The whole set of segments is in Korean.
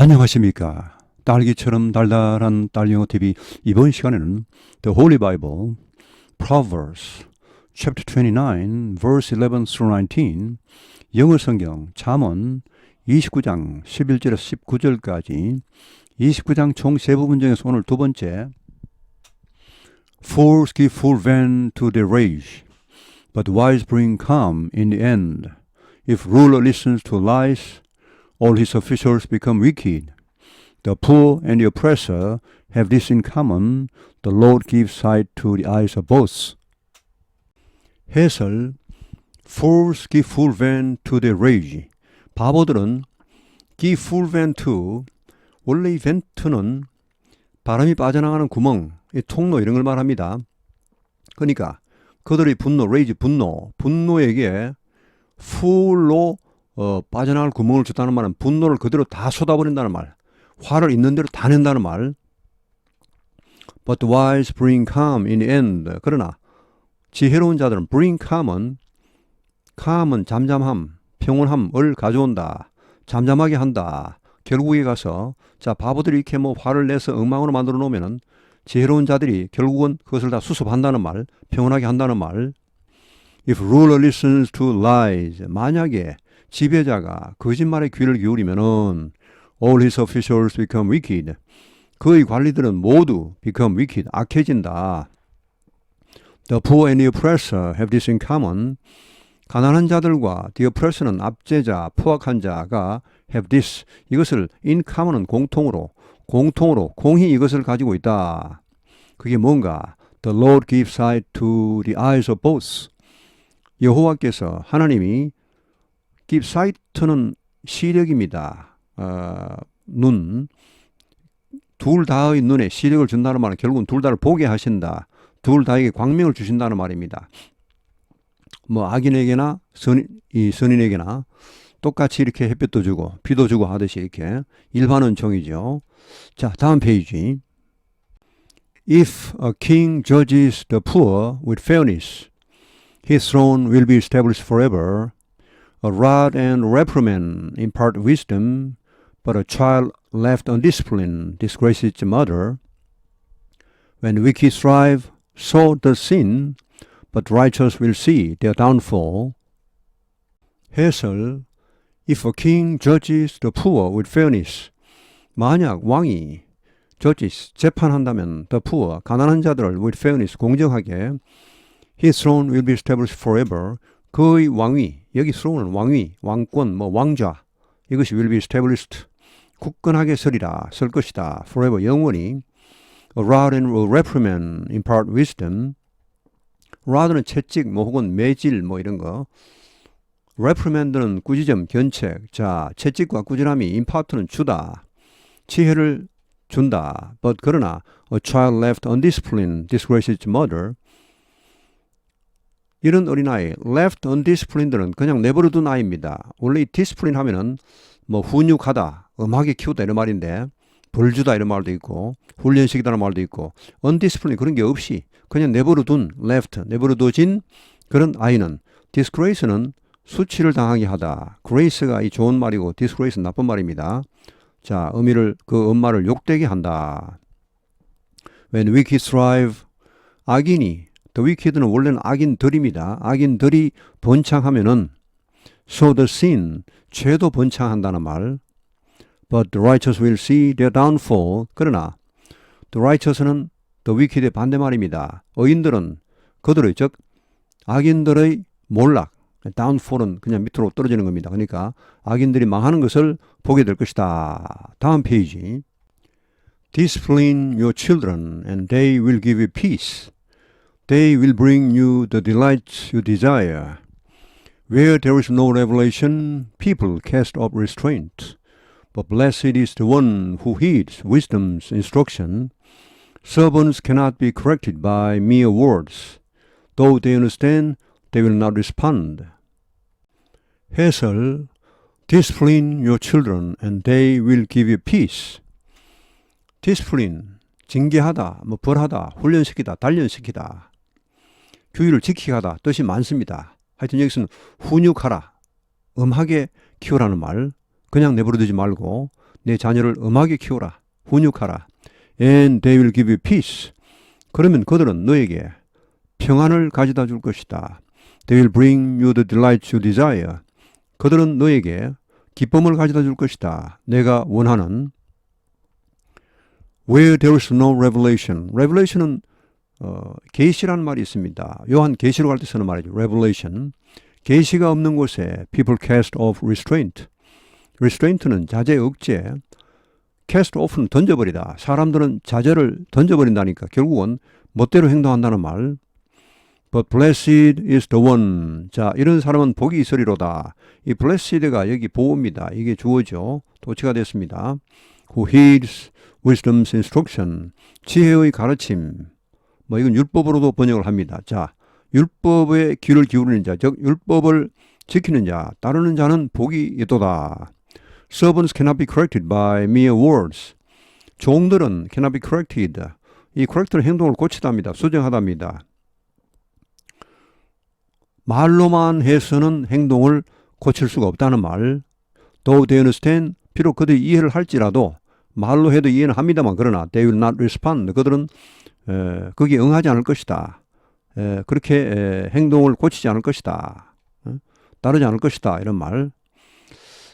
안녕하십니까. 딸기처럼 달달한 딸영어 TV 이번 시간에는 The Holy Bible, Proverbs, chapter 29, verse 11 through 19, 영어 성경 잠언 29장 11절에서 19절까지 29장 총 세 부분 중에서 오늘 두 번째 Fools give full vent to their rage, but wise bring calm in the end. If ruler listens to lies, all his officials become wicked. The poor and the oppressor have this in common. The Lord gives sight to the eyes of both. 해설 Fools give full vent to their rage. 바보들은 give full vent to 원래 이 벤트는 바람이 빠져나가는 구멍, 이 통로 이런 걸 말합니다. 그러니까 그들의 분노, 레이지 분노, 분노에게 풀로 어, 빠져나갈 구멍을 줬다는 말은 분노를 그대로 다 쏟아버린다는 말. 화를 있는 대로 다 낸다는 말. But wise bring calm in the end. 그러나 지혜로운 자들은 bring calm은 calm은 잠잠함, 평온함을 가져온다. 잠잠하게 한다. 결국에 가서 자 바보들이 이렇게 뭐 화를 내서 엉망으로 만들어 놓으면은 지혜로운 자들이 결국은 그것을 다 수습한다는 말, 평온하게 한다는 말. If ruler listens to lies, 만약에 지배자가 거짓말에 귀를 기울이면은 all his officials become wicked. 그의 관리들은 모두 become wicked, 악해진다. The poor and the oppressor have this in common. 가난한 자들과 the oppressor는 압제자, 포악한 자가 have this 이것을 in common은 공통으로 공통으로 공히 이것을 가지고 있다. 그게 뭔가 the Lord gives sight to the eyes of both. 여호와께서 하나님이 sight는 시력입니다. 어, 눈. 둘 다의 눈에 시력을 준다는 말은 결국은 둘 다를 보게 하신다. 둘 다에게 광명을 주신다는 말입니다. 뭐 악인에게나 선, 이 선인에게나 똑같이 이렇게 햇볕도 주고 비도 주고 하듯이 이렇게 일반은 종이죠. 자, 다음 페이지. If a king judges the poor with fairness, his throne will be established forever. A rod and reprimand impart wisdom, but a child left undisciplined disgraces the mother. When wicked strive, so does sin, but righteous will see their downfall. 해설 If a king judges the poor with fairness, 만약 왕이 judges 재판한다면 the poor 가난한 자들을 with fairness 공정하게 his throne will be established forever 그의 왕위 여기 throne은 왕위 왕권 뭐 왕좌 이것이 will be established 굳건하게 서리라 설 것이다 forever 영원히 a rod and a reprimand impart wisdom rod는 채찍 뭐 혹은 매질 뭐 이런 거 reprimand는 꾸지점 견책 자 채찍과 꾸지람이 impart는 주다 지혜를 준다 but 그러나 a child left undisciplined disgraces mother 이런 어린아이 left undisciplined는 그냥 내버려둔 아이입니다. 원래 이 discipline 하면은 뭐 훈육하다, 음하게 키우다 이런 말인데 벌 주다 이런 말도 있고 훈련시키다는 말도 있고 undisciplined 그런 게 없이 그냥 내버려둔 left 내버려둬진 그런 아이는 disgrace는 수치를 당하게 하다. grace가 이 좋은 말이고 disgrace는 나쁜 말입니다. 자, 의미를 그 엄마를 욕되게 한다. When wicked thrive 악인이 The wicked는 원래는 악인들입니다. 악인들이 번창하면은 so the sin 죄도 번창한다는 말. But the righteous will see their downfall. 그러나 the righteous는 the wicked의 반대말입니다. 의인들은 그들의 즉 악인들의 몰락 downfall은 그냥 밑으로 떨어지는 겁니다. 그러니까 악인들이 망하는 것을 보게 될 것이다. 다음 페이지. Discipline your children and they will give you peace. They will bring you the delights you desire. Where there is no revelation, people cast off restraint. But blessed is the one who heeds wisdom's instruction. Servants cannot be corrected by mere words. Though they understand, they will not respond. 해설 Discipline your children and they will give you peace. Discipline, 징계하다, 뭐 벌하다, 훈련시키다, 단련시키다. 규율을 지키게 하다 뜻이 많습니다. 하여튼 여기서는 훈육하라, 음하게 키우라는 말, 그냥 내버려두지 말고 내 자녀를 엄하게 키워라. 훈육하라. And they will give you peace. 그러면 그들은 너에게 평안을 가져다 줄 것이다. They will bring you the delights you desire. 그들은 너에게 기쁨을 가져다 줄 것이다. 내가 원하는 Where there is no revelation. Revelation은 어, 계시라는 말이 있습니다. 요한 계시록 할때 쓰는 말이죠. Revelation. 계시가 없는 곳에 people cast off restraint. restraint는 자제 억제. cast off는 던져버리다. 사람들은 자제를 던져버린다니까 결국은 멋대로 행동한다는 말. But blessed is the one. 자, 이런 사람은 복이 있으리로다. 이 blessed가 여기 보호입니다. 이게 주어죠. 도치가 됐습니다. Who heeds wisdom's instruction. 지혜의 가르침. 뭐 이건 율법으로도 번역을 합니다. 자, 율법에 귀를 기울이는 자, 즉 율법을 지키는 자, 따르는 자는 복이 있도다. Servants cannot be corrected by mere words. 종들은 cannot be corrected. 이 correct는 행동을 고치답니다. 수정하답니다. 말로만 해서는 행동을 고칠 수가 없다는 말. Though they understand, 비록 그들이 이해를 할지라도 말로 해도 이해는 합니다만 그러나 they will not respond. 그들은 에, 거기에 응하지 않을 것이다. 에, 그렇게 에, 행동을 고치지 않을 것이다. 어? 따르지 않을 것이다. 이런 말.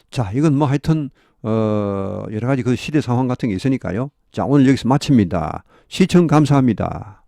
자, 이건 뭐 하여튼 어, 여러 가지 그 시대 상황 같은 게 있으니까요. 자, 오늘 여기서 마칩니다. 시청 감사합니다.